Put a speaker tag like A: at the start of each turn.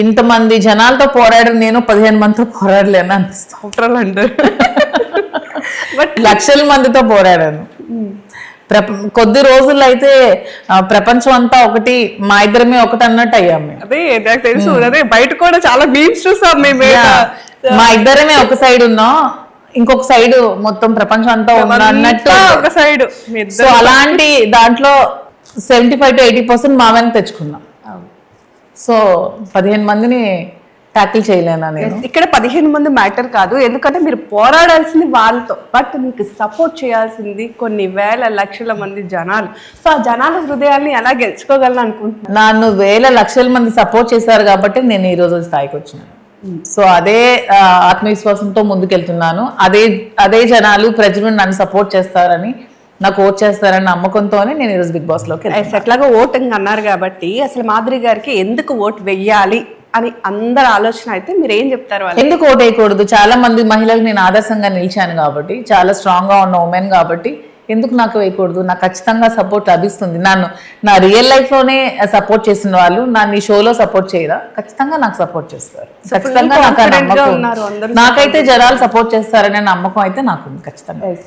A: ఇంతమంది జనాలతో పోరాడిన నేను పదిహేను మందితో పోరాడలేను అనిపిస్తాను
B: అంటారు బట్
A: లక్షల మందితో పోరాడాను. ప్రప కొద్ది రోజుల్లో అయితే ప్రపంచం అంతా ఒకటి మా ఇద్దరమే ఒకటి అన్నట్టు అయ్యాం మేము.
B: అదే నాకు తెలుసు. అదే బయట కూడా చాలా మీమ్స్ చూసాం మేము.
A: మా ఇద్దరమే ఒక సైడ్ ఉన్నాం. ఇంకొక సైడ్ మొత్తం ప్రపంచం అంతా ఉన్నా అన్నట్టు
B: ఒక సైడ్
A: సో అలాంటి దాంట్లో seventy five to eighty percent మా వెనక తెచ్చుకున్నాం. సో పదిహేను మందిని ట్యాకిల్ చేయలేనా నేను?
B: ఇక్కడ పదిహేను మంది మ్యాటర్ కాదు. ఎందుకంటే మీరు పోరాడాల్సింది వాళ్ళతో. బట్ మీకు సపోర్ట్ చేయాల్సింది కొన్ని వేల లక్షల మంది జనాలు. సో ఆ జనాల హృదయాల్ని ఎలా గెలుచుకోగలను అనుకుంటున్నాను
A: నన్ను వేల లక్షల మంది సపోర్ట్ చేశారు కాబట్టి నేను ఈ రోజు స్థాయికి వచ్చినాను. సో అదే ఆత్మవిశ్వాసంతో ముందుకెళ్తున్నాను. అదే అదే జనాలు ప్రజలు నన్ను సపోర్ట్ చేస్తారని నాకు ఓట్ చేస్తారని నమ్మకంతోనే నేను ఈరోజు బిగ్ బాస్లోకి వెళ్ళాను.
B: ఎట్లాగో ఓటింగ్ అన్నారు కాబట్టి అసలు మాధురి గారికి ఎందుకు ఓట్ వెయ్యాలి అని అందరి ఆలోచన అయితే మీరు ఏం చెప్తారు
A: ఎందుకు ఓట్ వేయకూడదు? చాలా మంది మహిళలకు నేను ఆదర్శంగా నిలిచాను కాబట్టి చాలా స్ట్రాంగ్గా ఉన్న ఉమెన్ కాబట్టి ఎందుకు నాకు వేయకూడదు? నాకు ఖచ్చితంగా సపోర్ట్ లభిస్తుంది. నన్ను నా రియల్ లైఫ్లోనే సపోర్ట్ చేసిన వాళ్ళు నన్ను ఈ షోలో సపోర్ట్ చేయరా? ఖచ్చితంగా నాకు సపోర్ట్ చేస్తారు. ఖచ్చితంగా నాకు నమ్మకం నాకైతే జనాలు సపోర్ట్ చేస్తారనే నమ్మకం అయితే నాకు ఖచ్చితంగా.